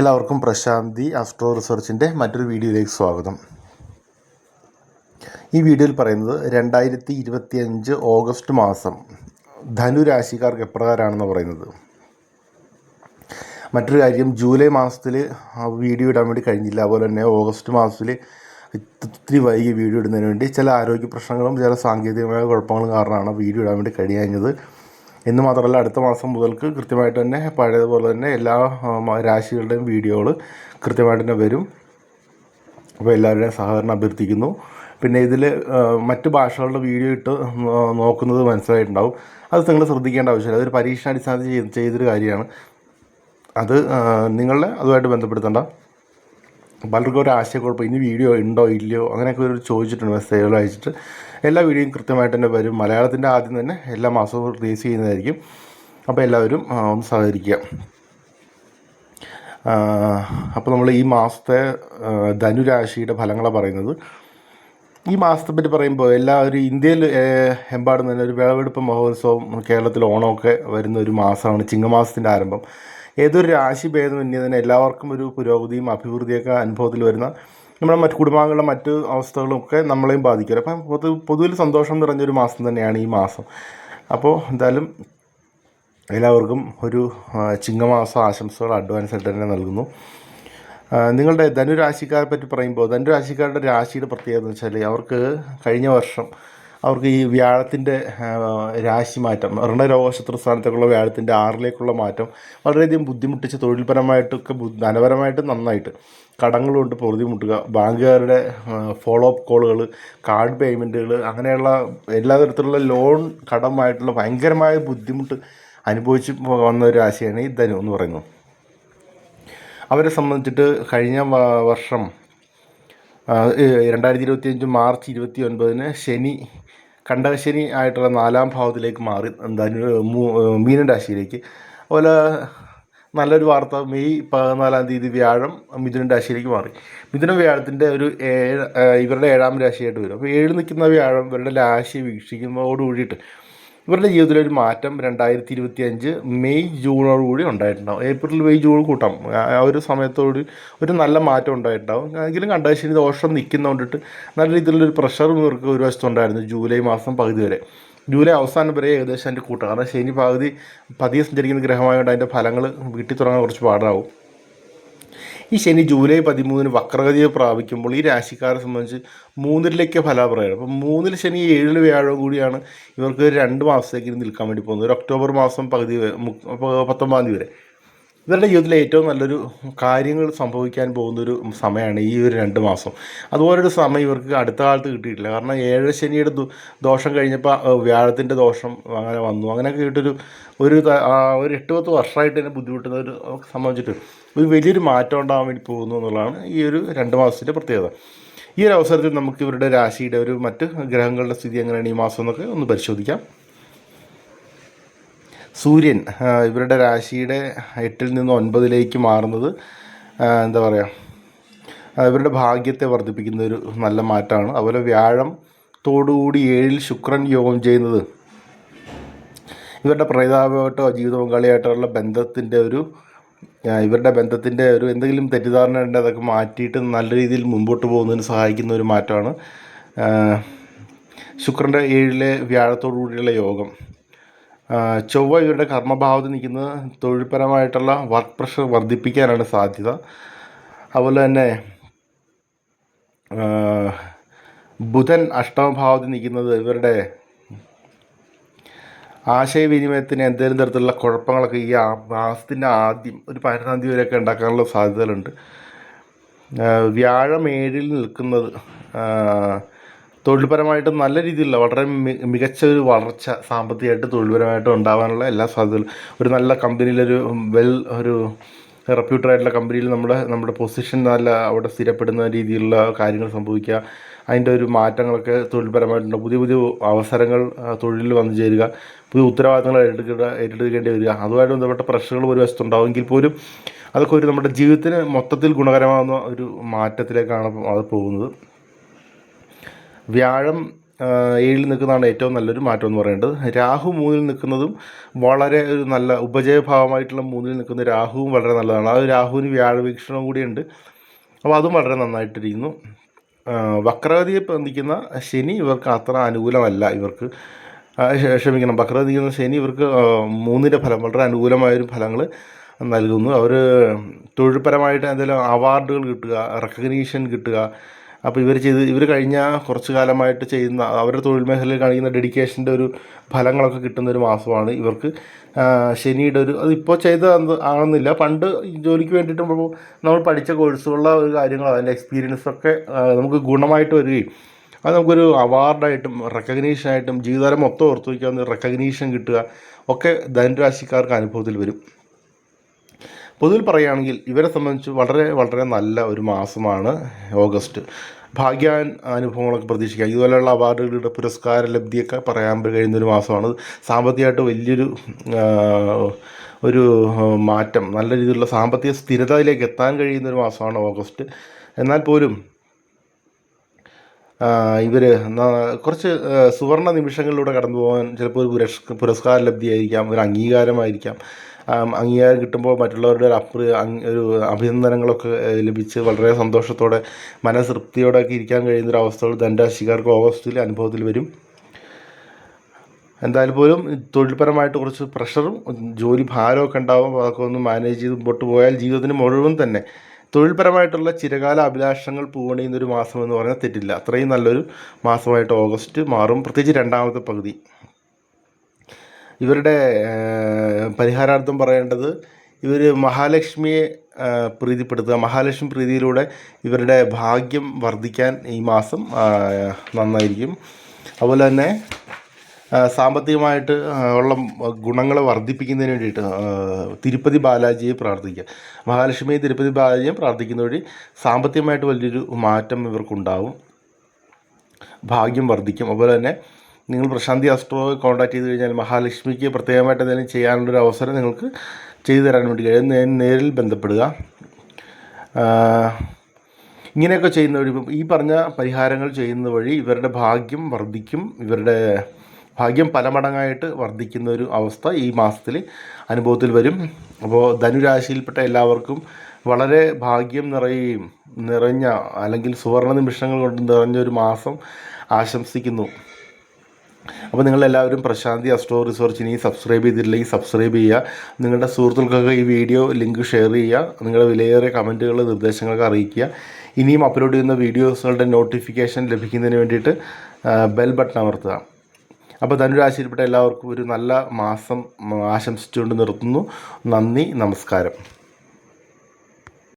എല്ലാവർക്കും പ്രശാന്തി ആസ്ട്രോ റിസർച്ചിന്റെ മറ്റൊരു വീഡിയോയിലേക്ക് സ്വാഗതം. ഈ വീഡിയോയിൽ പറയുന്നത് രണ്ടായിരത്തി ഇരുപത്തി അഞ്ച് ഓഗസ്റ്റ് മാസം ധനുരാശിക്കാർക്ക് എപ്രകാരമാണെന്ന് പറയുന്നത്. മറ്റൊരു കാര്യം ജൂലൈ മാസത്തിൽ വീഡിയോ ഇടാൻ വേണ്ടി കഴിഞ്ഞില്ല. അതുപോലെ തന്നെ ഓഗസ്റ്റ് മാസത്തിൽ ഇത്തിരി വൈകി വീഡിയോ ഇടുന്നതിന് വേണ്ടി ചില ആരോഗ്യ പ്രശ്നങ്ങളും ചില സാങ്കേതികമായ കുഴപ്പങ്ങളും കാരണമാണ് വീഡിയോ ഇടാൻ വേണ്ടി കഴിയാഞ്ഞത്. എന്ന് മാത്രമല്ല അടുത്ത മാസം മുതൽക്ക് കൃത്യമായിട്ട് തന്നെ പഴയതുപോലെ തന്നെ എല്ലാ രാശികളുടെയും വീഡിയോകൾ കൃത്യമായിട്ട് തന്നെ വരും. അപ്പോൾ എല്ലാവരുടെയും സഹകരണം അഭ്യർത്ഥിക്കുന്നു. പിന്നെ ഇതിൽ മറ്റ് ഭാഷകളുടെ വീഡിയോ ഇട്ട് നോക്കുന്നത് മനസ്സിലായിട്ടുണ്ടാവും. അത് നിങ്ങൾ ശ്രദ്ധിക്കേണ്ട ആവശ്യമില്ല. അതൊരു പരീക്ഷണാടിസ്ഥാനത്തിൽ ചെയ്ത് ചെയ്തൊരു കാര്യമാണ്. അത് നിങ്ങളുടെ നിങ്ങളെ അതുമായിട്ട് ബന്ധപ്പെടുത്തണ്ട. പലർക്കും ഒരു ആശയക്കുഴപ്പം ഇനി വീഡിയോ ഉണ്ടോ ഇല്ലയോ? അങ്ങനെയൊക്കെ ഒരു ചോദിച്ചിട്ടുണ്ട് മെസ്സേജുകൾ അയച്ചിട്ട്. എല്ലാ വീഡിയോയും കൃത്യമായിട്ട് തന്നെ വരും. മലയാളത്തിന്റെ ആദ്യം തന്നെ എല്ലാ മാസവും റിലീസ് ചെയ്യുന്നതായിരിക്കും. അപ്പോൾ എല്ലാവരും ഒന്ന് സഹകരിക്കുക. അപ്പോൾ നമ്മൾ ഈ മാസത്തെ ധനുരാശിയുടെ ഫലങ്ങളാണ് പറയുന്നത്. ഈ മാസത്തെ പറ്റി പറയുമ്പോൾ എല്ലാ ഒരു ഇന്ത്യയിൽ എമ്പാടും തന്നെ ഒരു വിളവെടുപ്പ് മഹോത്സവം കേരളത്തിൽ ഓണമൊക്കെ വരുന്ന ഒരു മാസമാണ് ചിങ്ങമാസത്തിന്റെ ആരംഭം. ഏതൊരു രാശി ഭേദമന്യേ തന്നെ എല്ലാവർക്കും ഒരു പുരോഗതിയും അഭിവൃദ്ധിയൊക്കെ അനുഭവത്തിൽ വരുന്ന നമ്മുടെ മറ്റു കുടുംബാംഗങ്ങളുടെ മറ്റ് അവസ്ഥകളും ഒക്കെ നമ്മളെയും ബാധിക്കും. അപ്പം പൊതു പൊതുവിൽ സന്തോഷം നിറഞ്ഞൊരു മാസം തന്നെയാണ് ഈ മാസം. അപ്പോൾ എന്തായാലും എല്ലാവർക്കും ഒരു ചിങ്ങമാസ ആശംസകൾ അഡ്വാൻസ് ആയിട്ട് തന്നെ നൽകുന്നു. നിങ്ങളുടെ ധനുരാശിക്കാരെ പറ്റി പറയുമ്പോൾ ധനുരാശിക്കാരുടെ രാശിയുടെ പ്രത്യേകത എന്ന് വെച്ചാൽ അവർക്ക് കഴിഞ്ഞ വർഷം അവർക്ക് ഈ വ്യാഴത്തിന്റെ രാശി മാറ്റം ഋണരോഗശത്രു സ്ഥാനത്തേക്കുള്ള വ്യാഴത്തിന്റെ ആറിലേക്കുള്ള മാറ്റം വളരെയധികം ബുദ്ധിമുട്ടിച്ച് തൊഴിൽപരമായിട്ടൊക്കെ ധനപരമായിട്ട് നന്നായിട്ട് കടങ്ങൾ കൊണ്ട് പൊറുതിമുട്ടുക ബാങ്കുകാരുടെ ഫോളോ അപ്പ് കോളുകൾ കാർഡ് പേയ്മെന്റുകൾ അങ്ങനെയുള്ള എല്ലാ തരത്തിലുള്ള ലോൺ കടമായിട്ടുള്ള ഭയങ്കരമായ ബുദ്ധിമുട്ട് അനുഭവിച്ച് വന്ന ഒരു രാശിയാണ് ഈ ധനു എന്ന് പറയുന്നത്. അവരെ സംബന്ധിച്ചിട്ട് കഴിഞ്ഞ വർഷം രണ്ടായിരത്തി ഇരുപത്തി അഞ്ച് മാർച്ച് ഇരുപത്തി ഒൻപതിന് ശനി കണ്ടകശനി ആയിട്ടുള്ള നാലാം ഭാവത്തിലേക്ക് മാറി. ധനു മീനൻ രാശിയിലേക്ക്. അതുപോലെ നല്ലൊരു വാർത്ത മെയ് പതിനാലാം തീയതി വ്യാഴം മിഥുനം രാശിയിലേക്ക് മാറി. മിഥുന വ്യാഴത്തിന്റെ ഒരു ഏഴ് ഇവരുടെ ഏഴാം രാശിയായിട്ട് വരും. അപ്പോൾ ഏഴ് നിൽക്കുന്ന വ്യാഴം ഇവരുടെ രാശി വീക്ഷിക്കുന്നതോട് കൂടിയിട്ട് ഇവരുടെ ജീവിതത്തിലെ ഒരു മാറ്റം രണ്ടായിരത്തി ഇരുപത്തി അഞ്ച് മെയ് ജൂണോട് കൂടി ഉണ്ടായിട്ടുണ്ടാവും. ഏപ്രിൽ മെയ് ജൂൺ കൂട്ടം. ആ ആ ഒരു സമയത്തോട് ഒരു നല്ല മാറ്റം ഉണ്ടായിട്ടുണ്ടാവും. എങ്കിലും കണ്ടശനി ദോഷം നിൽക്കുന്നതുകൊണ്ടിട്ട് നല്ല രീതിയിലുള്ളൊരു പ്രഷറും ഇവർക്ക് ഒരു വശത്തുണ്ടായിരുന്നു ജൂലൈ മാസം പകുതി വരെ. ജൂലൈ അവസാനം വരെ ഏകദേശം അതിന്റെ കൂട്ടം. കാരണം ശനി പകുതി പതിയെ സഞ്ചരിക്കുന്ന ഗ്രഹമായതുകൊണ്ട് അതിന്റെ ഫലങ്ങൾ വീട്ടിൽ തുടങ്ങാൻ കുറച്ച് പാടാവും. ഈ ശനി ജൂലൈ പതിമൂന്നിന് വക്രഗതിയെ പ്രാപിക്കുമ്പോൾ ഈ രാശിക്കാരെ സംബന്ധിച്ച് മൂന്നിലേക്ക് ഫലാപ്രയാണ് അപ്പം മൂന്നിൽ ശനി ഏഴിൽ വ്യാഴം കൂടിയാണ് ഇവർക്ക് രണ്ട് മാസത്തേക്ക് നിൽക്കാൻ വേണ്ടി പോകുന്നത്. ഒരു ഒക്ടോബർ മാസം പകുതി പത്തൊമ്പതാം തീയതി വരെ. ഇവരുടെ ജീവിതത്തിലെ ഏറ്റവും നല്ലൊരു കാര്യങ്ങൾ സംഭവിക്കാൻ പോകുന്നൊരു സമയമാണ് ഈ ഒരു രണ്ട് മാസം. അതുപോലൊരു സമയം ഇവർക്ക് അടുത്ത കാലത്ത് കിട്ടിയിട്ടില്ല. കാരണം ഏഴ് ശനിയുടെ ദോഷം കഴിഞ്ഞപ്പോൾ വ്യാഴത്തിന്റെ ദോഷം അങ്ങനെ വന്നു. അങ്ങനെയൊക്കെ കിട്ടൊരു ഒരു ഒരു എട്ട് പത്ത് വർഷമായിട്ട് തന്നെ ബുദ്ധിമുട്ടുന്ന ഒരു സംബന്ധിച്ചിട്ട് ഒരു വലിയൊരു മാറ്റം ഉണ്ടാകാൻ വേണ്ടി പോകുന്നു എന്നുള്ളതാണ് ഈ ഒരു രണ്ട് മാസത്തിന്റെ പ്രത്യേകത. ഈ ഒരു അവസരത്തിൽ നമുക്ക് ഇവരുടെ രാശിയുടെ ഒരു മറ്റ് ഗ്രഹങ്ങളുടെ സ്ഥിതി എങ്ങനെയാണ് ഈ മാസം എന്നൊക്കെ ഒന്ന് പരിശോധിക്കാം. സൂര്യൻ ഇവരുടെ രാശിയുടെ എട്ടിൽ നിന്ന് ഒൻപതിലേക്ക് മാറുന്നത് എന്താ പറയുക ഇവരുടെ ഭാഗ്യത്തെ വർദ്ധിപ്പിക്കുന്ന ഒരു നല്ല മാറ്റമാണ്. അതുപോലെ വ്യാഴം തോടുകൂടി ഏഴിൽ ശുക്രൻ യോഗം ചെയ്യുന്നത് ഇവരുടെ പ്രേതാപമായിട്ടോ ജീവിത പങ്കാളിയായിട്ടുള്ള ബന്ധത്തിന്റെ ഒരു ഇവരുടെ ബന്ധത്തിന്റെ ഒരു എന്തെങ്കിലും തെറ്റിദ്ധാരണ ഉണ്ടെങ്കിൽ അതൊക്കെ മാറ്റിയിട്ട് നല്ല രീതിയിൽ മുമ്പോട്ട് പോകുന്നതിന് സഹായിക്കുന്ന ഒരു മാറ്റമാണ്. ശുക്രന്റെ ഏഴിലെ വ്യാഴത്തോടു കൂടിയുള്ള യോഗം. ചൊവ്വ ഇവരുടെ കർമ്മഭാവത്തിൽ നിൽക്കുന്നത് തൊഴിൽപരമായിട്ടുള്ള വർക്ക് പ്രഷർ വർദ്ധിപ്പിക്കാനാണ് സാധ്യത. അതുപോലെ തന്നെ ബുധൻ അഷ്ടമഭാവത്തിൽ നിൽക്കുന്നത് ഇവരുടെ ആശയവിനിമയത്തിന് എന്തെങ്കിലും തരത്തിലുള്ള കുഴപ്പങ്ങളൊക്കെ ഈ മാസത്തിന്റെ ആദ്യം ഒരു പതിനൊന്നാം തീയതി വരെയൊക്കെ ഉണ്ടാക്കാനുള്ള സാധ്യതകളുണ്ട്. വ്യാഴം ഏഴിൽ നിൽക്കുന്നത് തൊഴിൽപരമായിട്ട് നല്ല രീതിയിലുള്ള വളരെ മി- മികച്ച ഒരു വളർച്ച സാമ്പത്തികമായിട്ട് തൊഴിൽപരമായിട്ട് ഉണ്ടാകാനുള്ള എല്ലാ സാധ്യതകളും. ഒരു നല്ല കമ്പനിയിലൊരു വെൽ ഒരു റെപ്യൂട്ടഡ് ആയിട്ടുള്ള കമ്പനിയിൽ നമ്മുടെ നമ്മുടെ പൊസിഷൻ നല്ല അവിടെ സ്ഥിരപ്പെടുന്ന രീതിയിലുള്ള കാര്യങ്ങൾ സംഭവിക്കുക. അതിന്റെ ഒരു മാറ്റങ്ങളൊക്കെ തൊഴിൽപരമായിട്ടുണ്ട്. പുതിയ പുതിയ അവസരങ്ങൾ തൊഴിലിൽ വന്നു ചേരുക. പുതിയ ഉത്തരവാദിത്തങ്ങൾ ഏറ്റെടുക്കുക ഏറ്റെടുക്കേണ്ടി വരിക. അതുമായിട്ട് ബന്ധപ്പെട്ട പ്രശ്നങ്ങൾ ഒരു വശത്തുണ്ടാവുമെങ്കിൽ പോലും അതൊക്കെ ഒരു നമ്മുടെ ജീവിതത്തിന് മൊത്തത്തിൽ ഗുണകരമാകുന്ന ഒരു മാറ്റത്തിലേക്കാണ് അത് പോകുന്നത്. വ്യാഴം ഏഴിൽ നിൽക്കുന്നതാണ് ഏറ്റവും നല്ലൊരു മാറ്റം എന്ന് പറയേണ്ടത്. രാഹു മൂന്നിൽ നിൽക്കുന്നതും വളരെ ഒരു നല്ല ഉപജയഭാവമായിട്ടുള്ള മൂന്നിൽ നിൽക്കുന്ന രാഹുവും വളരെ നല്ലതാണ്. ആ രാഹുവിന് വ്യാഴവീക്ഷണം കൂടിയുണ്ട്. അപ്പോൾ അതും വളരെ നന്നായിട്ടിരിക്കുന്നു. വക്രഗതിയെ നിൽക്കുന്ന ശനി ഇവർക്ക് അത്ര അനുകൂലമല്ല ഇവർക്ക്. ക്ഷമിക്കണം. വക്രഗതി നിൽക്കുന്ന ശനി ഇവർക്ക് മൂന്നിന്റെ ഫലം വളരെ അനുകൂലമായൊരു ഫലങ്ങൾ നൽകുന്നു. അവർ തൊഴിൽപരമായിട്ട് എന്തെങ്കിലും അവാർഡുകൾ കിട്ടുക റെക്കഗ്നീഷൻ കിട്ടുക അപ്പോൾ ഇവർ ചെയ്ത് ഇവർ കഴിഞ്ഞ കുറച്ച് കാലമായിട്ട് ചെയ്യുന്ന അവരുടെ തൊഴിൽ മേഖലയിൽ കാണിക്കുന്ന ഡെഡിക്കേഷന്റെ ഒരു ഫലങ്ങളൊക്കെ കിട്ടുന്ന ഒരു മാസമാണ് ഇവർക്ക്. ശനിയുടെ ഒരു അതിപ്പോൾ ചെയ്ത ആണെന്നില്ല. പണ്ട് ജോലിക്ക് വേണ്ടിയിട്ട് നമ്മൾ പഠിച്ച കോഴ്സുകളുടെ ഒരു കാര്യങ്ങൾ അതിന്റെ എക്സ്പീരിയൻസൊക്കെ നമുക്ക് ഗുണമായിട്ട് വരികയും അത് നമുക്കൊരു അവാർഡായിട്ടും റെക്കഗ്നീഷനായിട്ടും ജീവിതകാലം മൊത്തം ഓർത്ത് വയ്ക്കാവുന്ന റെക്കഗ്നീഷൻ കിട്ടുക ഒക്കെ ധനുരാശിക്കാർക്ക് അനുഭവത്തിൽ വരും. പൊതുവിൽ പറയുകയാണെങ്കിൽ ഇവരെ സംബന്ധിച്ച് വളരെ വളരെ നല്ല ഒരു മാസമാണ് ഓഗസ്റ്റ്. ഭാഗ്യ അനുഭവങ്ങളൊക്കെ പ്രതീക്ഷിക്കാം. ഇതുപോലെയുള്ള അവാർഡുകളുടെ പുരസ്കാര ലബ്ധിയൊക്കെ പറയാൻ കഴിയുന്ന ഒരു മാസമാണ്. സാമ്പത്തികമായിട്ട് വലിയൊരു ഒരു മാറ്റം നല്ല രീതിയിലുള്ള സാമ്പത്തിക സ്ഥിരതയിലേക്ക് എത്താൻ കഴിയുന്ന ഒരു മാസമാണ് ഓഗസ്റ്റ്. എന്നാൽ പോലും ഇവർ കുറച്ച് സുവർണ നിമിഷങ്ങളിലൂടെ കടന്നു പോകാൻ ചിലപ്പോൾ ഒരു പുരസ് പുരസ്കാര ലബ്ധിയായിരിക്കാം ഒരു അംഗീകാരമായിരിക്കാം. അംഗീകാരം കിട്ടുമ്പോൾ മറ്റുള്ളവരുടെ ഒരു ഒരു അഭിനന്ദനങ്ങളൊക്കെ ലഭിച്ച് വളരെ സന്തോഷത്തോടെ മനതൃപ്തിയോടെ ഒക്കെ ഇരിക്കാൻ കഴിയുന്ന ഒരു അവസ്ഥകൾ ദണ്ഡാശികാർക്ക് ഓഗസ്റ്റിൽ അനുഭവത്തിൽ വരും. എന്തായാലും പോലും തൊഴിൽപരമായിട്ട് കുറച്ച് പ്രഷറും ജോലി ഭാരമൊക്കെ ഉണ്ടാവും അതൊക്കെ ഒന്ന് മാനേജ് ചെയ്ത് മുമ്പോട്ട് പോയാൽ ജീവിതത്തിന് മുഴുവൻ തന്നെ തൊഴിൽപരമായിട്ടുള്ള ചിരകാല അഭിലാഷങ്ങൾ പൂവണിയുന്ന ഒരു മാസം എന്ന് പറഞ്ഞാൽ തെറ്റില്ല. അത്രയും നല്ലൊരു മാസമായിട്ട് ഓഗസ്റ്റ് മാറും. പ്രത്യേകിച്ച് രണ്ടാമത്തെ പകുതി. ഇവരുടെ പരിഹാരാർത്ഥം പറയേണ്ടത് ഇവർ മഹാലക്ഷ്മിയെ പ്രീതിപ്പെടുത്തുക. മഹാലക്ഷ്മി പ്രീതിയിലൂടെ ഇവരുടെ ഭാഗ്യം വർദ്ധിക്കാൻ ഈ മാസം നന്നായിരിക്കും. അതുപോലെ തന്നെ സാമ്പത്തികമായിട്ട് ഉള്ള ഗുണങ്ങൾ വർദ്ധിപ്പിക്കുന്നതിന് വേണ്ടിയിട്ട് തിരുപ്പതി ബാലാജിയെ പ്രാർത്ഥിക്കുക. മഹാലക്ഷ്മിയെ തിരുപ്പതി ബാലാജിയെ പ്രാർത്ഥിക്കുന്ന വഴി സാമ്പത്തികമായിട്ട് വലിയൊരു മാറ്റം ഇവർക്കുണ്ടാവും. ഭാഗ്യം വർദ്ധിക്കും. അതുപോലെ തന്നെ നിങ്ങൾ പ്രശാന്തി ആസ്ട്രോ കോൺടാക്ട് ചെയ്ത് കഴിഞ്ഞാൽ മഹാലക്ഷ്മിക്ക് പ്രത്യേകമായിട്ട് എന്തെങ്കിലും ചെയ്യാനുള്ളൊരു അവസരം നിങ്ങൾക്ക് ചെയ്തു തരാൻ വേണ്ടി കഴിയും. നേരിൽ ബന്ധപ്പെടുക. ഇങ്ങനെയൊക്കെ ചെയ്യുന്ന വഴി ഈ പറഞ്ഞ പരിഹാരങ്ങൾ ചെയ്യുന്ന വഴി ഇവരുടെ ഭാഗ്യം വർദ്ധിക്കും. ഇവരുടെ ഭാഗ്യം പല മടങ്ങായിട്ട് വർദ്ധിക്കുന്ന ഒരു അവസ്ഥ ഈ മാസത്തിൽ അനുഭവത്തിൽ വരും. അപ്പോൾ ധനുരാശിയിൽപ്പെട്ട എല്ലാവർക്കും വളരെ ഭാഗ്യം നിറയുകയും നിറഞ്ഞ അല്ലെങ്കിൽ സുവർണ നിമിഷങ്ങൾ കൊണ്ട് നിറഞ്ഞ ഒരു മാസം ആശംസിക്കുന്നു. അപ്പോൾ നിങ്ങളെല്ലാവരും പ്രശാന്തി അസ്ട്രോ റിസർച്ചിനെ സബ്സ്ക്രൈബ് ചെയ്തിട്ടില്ലെങ്കിൽ സബ്സ്ക്രൈബ് ചെയ്യുക. നിങ്ങളുടെ സുഹൃത്തുക്കൾക്ക് ഈ വീഡിയോ ലിങ്ക് ഷെയർ ചെയ്യുക. നിങ്ങളുടെ വിലയേറിയ കമന്റുകൾ നിർദ്ദേശങ്ങളൊക്കെ അറിയിക്കുക. ഇനിയും അപ്ലോഡ് ചെയ്യുന്ന വീഡിയോസുകളുടെ നോട്ടിഫിക്കേഷൻ ലഭിക്കുന്നതിന് വേണ്ടിയിട്ട് ബെൽ ബട്ടൺ അമർത്തുക. അപ്പോൾ ധനുരാശിയിൽപ്പെട്ട എല്ലാവർക്കും ഒരു നല്ല മാസം ആശംസിച്ചുകൊണ്ട് നിർത്തുന്നു. നന്ദി നമസ്കാരം.